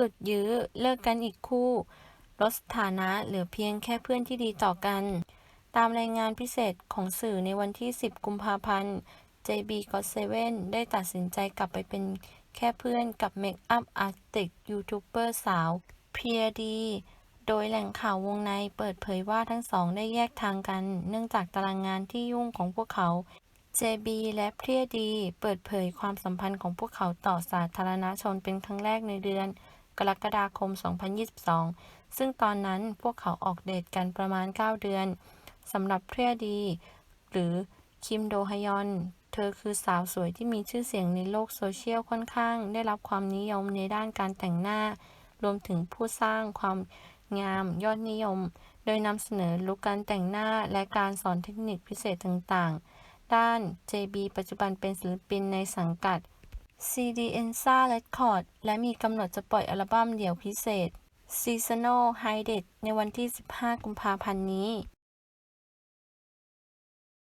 สุดยื้อ เลิกกันอีกคู่ ลดสถานะเหลือเพียงแค่เพื่อนที่ดีต่อกัน ตามรายงานพิเศษของสื่อในวันที่ 10 กุมภาพันธ์ JB GOT7 ได้ตัดสินใจกลับไปเป็นแค่เพื่อนกับเมคอัพอาร์ติสยูทูบเบอร์สาวเพียดี โดยแหล่งข่าววงในเปิดเผยว่าทั้งสองได้แยกทางกัน เนื่องจากตารางงานที่ยุ่งของพวกเขา JB และเพียดี เปิดเผยความสัมพันธ์ของพวกเขาต่อสาธารณชนเป็นครั้งแรกในเดือน กรกฎาคม 2022 ซึ่งตอนนั้นพวกเขาออกเดทกันประมาณ 9 เดือนสำหรับเพรียดี หรือคิมโดฮยอน เธอคือสาวสวยที่มีชื่อเสียงในโลกโซเชียลค่อนข้าง ได้รับความนิยมในด้านการแต่งหน้า รวมถึงผู้สร้างความงามยอดนิยม โดยนำเสนอลุคการแต่งหน้าและการสอนเทคนิคพิเศษต่างๆ ด้าน JB ปัจจุบันเป็นศิลปินในสังกัด CD Ensa Record และมีกำหนดจะปล่อยอัลบั้มเดี่ยวพิเศษ Seasonal High d e t ในวันที่ 15 กุมภาพันธ์นี้